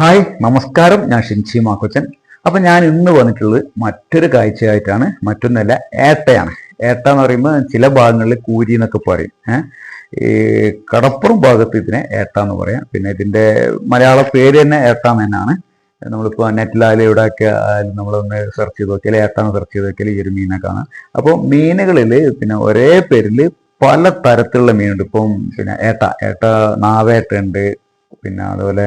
Hi നമസ്കാരം. ഞാൻ ഷിൻഷി മാക്കൊച്ചൻ. അപ്പൊ ഞാൻ ഇന്ന് വന്നിട്ടുള്ളത് മറ്റൊരു കാഴ്ചയായിട്ടാണ് മറ്റൊന്നല്ല ഏട്ടയാണ്. ഏട്ട എന്ന് പറയുമ്പോൾ ചില ഭാഗങ്ങളിൽ കൂരി എന്നൊക്കെ പറയും. ഈ കടപ്പുറം ഭാഗത്ത് ഇതിനെ ഏട്ട എന്ന് പറയാം. പിന്നെ ഇതിന്റെ മലയാള പേര് തന്നെ ഏട്ട തന്നെയാണ്. നമ്മളിപ്പോൾ നെറ്റിലായാലും ഇവിടെയൊക്കെ ആയാലും നമ്മളൊന്ന് സെർച്ച് ചെയ്ത് നോക്കിയാൽ ഏട്ടാന്ന് സെർച്ച് ചെയ്ത് നോക്കിയാൽ ഈ ഒരു മീനെ കാണാം. അപ്പോൾ മീനുകളിൽ പിന്നെ ഒരേ പേരിൽ പല തരത്തിലുള്ള മീനുണ്ട്. ഇപ്പം പിന്നെ ഏട്ട ഏട്ട നാവേട്ടുണ്ട് പിന്നെ അതുപോലെ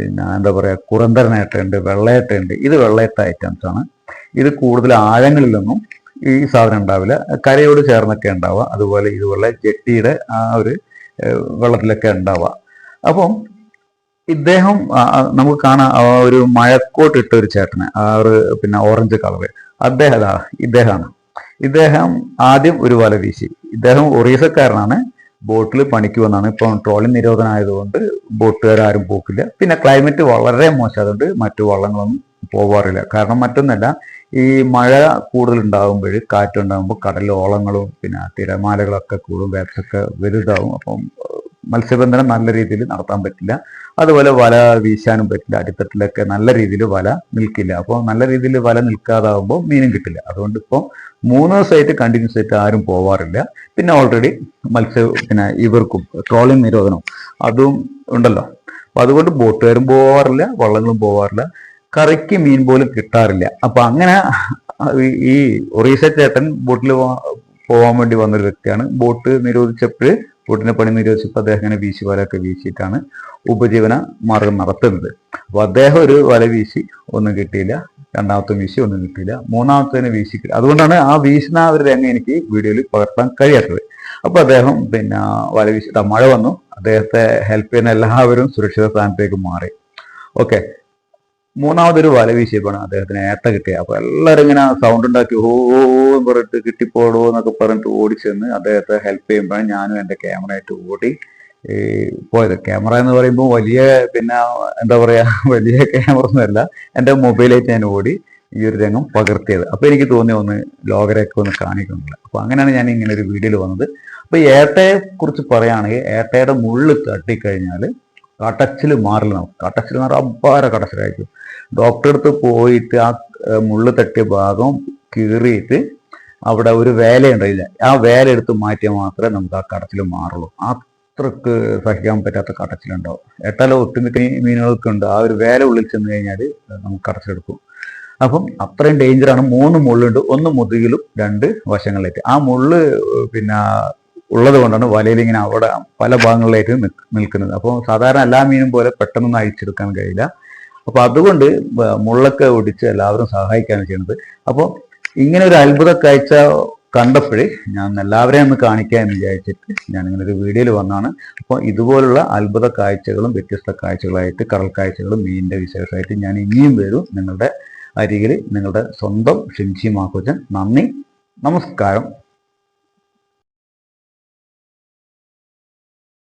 പിന്നെ എന്താ പറയുക കുറന്തരനേട്ടുണ്ട് വെള്ളയേട്ടുണ്ട് ഇത് വെള്ളയട്ട ഐറ്റംസ് ആണ്. ഇത് കൂടുതൽ ആഴങ്ങളിലൊന്നും ഈ സാധനം ഉണ്ടാവില്ല. കരയോട് ചേർന്നൊക്കെ ഉണ്ടാവുക. അതുപോലെ ഇതുപോലെ ജെട്ടിയുടെ ആ ഒരു വെള്ളത്തിലൊക്കെ ഉണ്ടാവുക. അപ്പം ഇദ്ദേഹം നമുക്ക് കാണാം ഒരു മഴക്കോട്ട് ഇട്ട ഒരു ചേട്ടന് ആ ഒരു പിന്നെ ഓറഞ്ച് കളറ് അദ്ദേഹം ഇദ്ദേഹമാണ്. ഇദ്ദേഹം ആദ്യം ഒരു വല വീശി. ഇദ്ദേഹം ഒറീസക്കാരനാണ്. ബോട്ടിൽ പണിക്ക് വന്നാണ്. ഇപ്പോൾ ട്രോളിംഗ് നിരോധനം ആയതുകൊണ്ട് ബോട്ടുകാരും പോക്കില്ല. പിന്നെ ക്ലൈമറ്റ് വളരെ മോശമായതുകൊണ്ട് മറ്റു വള്ളങ്ങളൊന്നും പോവാറില്ല. കാരണം മറ്റൊന്നല്ല ഈ മഴ കൂടുതൽ ഉണ്ടാകുമ്പോൾ കാറ്റുണ്ടാകുമ്പോൾ കടലോളങ്ങളും പിന്നെ തിരമാലകളൊക്കെ കൂടും വേപ്സൊക്കെ വലുതാവും. അപ്പം മത്സ്യബന്ധനം നല്ല രീതിയിൽ നടത്താൻ പറ്റില്ല. അതുപോലെ വല വീശാനും പറ്റില്ല. അടിത്തട്ടിലൊക്കെ നല്ല രീതിയിൽ വല നിൽക്കില്ല. അപ്പോൾ നല്ല രീതിയിൽ വല നിൽക്കാതാവുമ്പോൾ മീനും കിട്ടില്ല. അതുകൊണ്ട് ഇപ്പോൾ മൂന്ന് ദിവസമായിട്ട് കണ്ടിന്യൂസ് ആയിട്ട് ആരും പോവാറില്ല. പിന്നെ ഓൾറെഡി മത്സ്യ പിന്നെ ഇവർക്കും ട്രോളിംഗ് നിരോധനം അതും ഉണ്ടല്ലോ. അപ്പോൾ അതുകൊണ്ട് ബോട്ടുകാരും പോവാറില്ല വള്ളങ്ങളും പോവാറില്ല. കറിക്ക് മീൻ പോലും കിട്ടാറില്ല. അപ്പൊ അങ്ങനെ ഈ- ഈ ഒറീസ ചേട്ടൻ ബോട്ടിൽ പോകാൻ വേണ്ടി വന്നൊരു വ്യക്തിയാണ്. ബോട്ട് നിരോധിച്ചപ്പോൾ ബോട്ടിന്റെ പണി നിരോധിച്ചപ്പോൾ അദ്ദേഹം ഇങ്ങനെ വീശി വലയൊക്കെ വീശിയിട്ടാണ് ഉപജീവന മാർഗം നടത്തുന്നത്. അപ്പൊ അദ്ദേഹം ഒരു വല വീശി ഒന്നും കിട്ടിയില്ല രണ്ടാമത്തെ വീശി ഒന്നും കിട്ടിയില്ല മൂന്നാമത്തേന് വീശി കിട്ടി അതുകൊണ്ടാണ് ആ വീശുന്ന ഒരു രംഗം എനിക്ക് വീഡിയോയിൽ പകർത്താൻ കഴിയാത്തത്. അപ്പോൾ അദ്ദേഹം പിന്നെ വല വീശി ദാ മഴ വന്നു. അദ്ദേഹത്തെ ഹെൽപ്പ് ചെയ്യുന്ന എല്ലാവരും സുരക്ഷിത സ്ഥാനത്തേക്ക് മാറി. ഓക്കെ മൂന്നാമതൊരു വല വീശിയപ്പോഴാണ് അദ്ദേഹത്തിന് ഏത്ത കിട്ടിയത് അപ്പൊ എല്ലാവരും ഇങ്ങനെ സൗണ്ട് ഉണ്ടാക്കി ഓ പറഞ്ഞിട്ട് കിട്ടിപ്പോടോ എന്നൊക്കെ പറഞ്ഞിട്ട് ഓടിച്ചെന്ന് അദ്ദേഹത്തെ ഹെൽപ്പ് ചെയ്യുമ്പോഴാണ് ഞാനും എന്റെ ക്യാമറ ആയിട്ട് ഓടി പോയത്. ക്യാമറ എന്ന് പറയുമ്പോൾ വലിയ പിന്നെ എന്താ പറയാ വലിയ ക്യാമറ ഒന്നുമല്ല എന്റെ മൊബൈലായിട്ട് ഞാൻ ഓടി ഈ ഒരു രംഗം പകർത്തിയത്. അപ്പൊ എനിക്ക് തോന്നി ഒന്ന് ലോകരെയൊക്കെ ഒന്ന് കാണിക്കുന്നില്ല. അപ്പൊ അങ്ങനെയാണ് ഞാൻ ഇങ്ങനെ ഒരു വീഡിയോയിൽ വന്നത്. അപ്പൊ ഏട്ടയെ കുറിച്ച് പറയുകയാണെങ്കിൽ ഏട്ടയുടെ മുള്ളിൽ തട്ടിക്കഴിഞ്ഞാൽ കടച്ചിൽ മാറില്ല നമുക്ക്. കടച്ചിൽ പറഞ്ഞാൽ അപ്പാര കടച്ചിലായിരിക്കും. ഡോക്ടറെ അടുത്ത് പോയിട്ട് ആ മുള്ളു തട്ടിയ ഭാഗം കീറിയിട്ട് അവിടെ ഒരു വേല ഉണ്ടായില്ല. ആ വേല എടുത്ത് മാറ്റിയാൽ മാത്രമേ നമുക്ക് ആ കടച്ചിൽ മാറുള്ളൂ. അത്രയ്ക്ക് സഹിക്കാൻ പറ്റാത്ത കടച്ചിലുണ്ടാവും. എട്ടല ഒട്ടുമിക്ക മീനുകൾക്ക് ഉണ്ട് ആ ഒരു വേല ഉള്ളിൽ ചെന്ന് കഴിഞ്ഞാൽ നമുക്ക് കടച്ചിലെടുക്കും അപ്പം അത്രയും ഡേഞ്ചറാണ് മൂന്ന് മുള്ളുണ്ട്. ഒന്ന് മുതുകിലും രണ്ട് വശങ്ങളിലേക്ക് ആ മുള്ള് പിന്നെ ഉള്ളത് കൊണ്ടാണ് വലയിൽ ഇങ്ങനെ അവിടെ പല ഭാഗങ്ങളിലായിട്ട് നിൽക്ക് നിൽക്കുന്നത്. അപ്പോൾ സാധാരണ എല്ലാ മീനും പോലെ പെട്ടെന്നൊന്നും അഴിച്ചെടുക്കാൻ കഴിയില്ല. അപ്പോൾ അതുകൊണ്ട് മുള്ളൊക്കെ ഒടിച്ച് എല്ലാവരും സഹായിക്കാണ് ചെയ്യുന്നത്. അപ്പോൾ ഇങ്ങനെ ഒരു അത്ഭുത കാഴ്ച കണ്ടപ്പോഴേ ഞാൻ എല്ലാവരെയും ഒന്ന് കാണിക്കാൻ എന്ന് വിചാരിച്ചിട്ട് ഞാനിങ്ങനെ ഒരു വീഡിയോയിൽ വന്നാണ് അപ്പോൾ ഇതുപോലുള്ള അത്ഭുത കാഴ്ചകളും വ്യത്യസ്ത കാഴ്ചകളായിട്ട് കടൽ കാഴ്ചകളും മീനിന്റെ വിശേഷമായിട്ട് ഞാൻ ഇനിയും വരും. നിങ്ങളുടെ അരികിൽ നിങ്ങളുടെ സ്വന്തം ഷിൻഷി മാക്കോച്ചൻ. നന്ദി. നമസ്കാരം.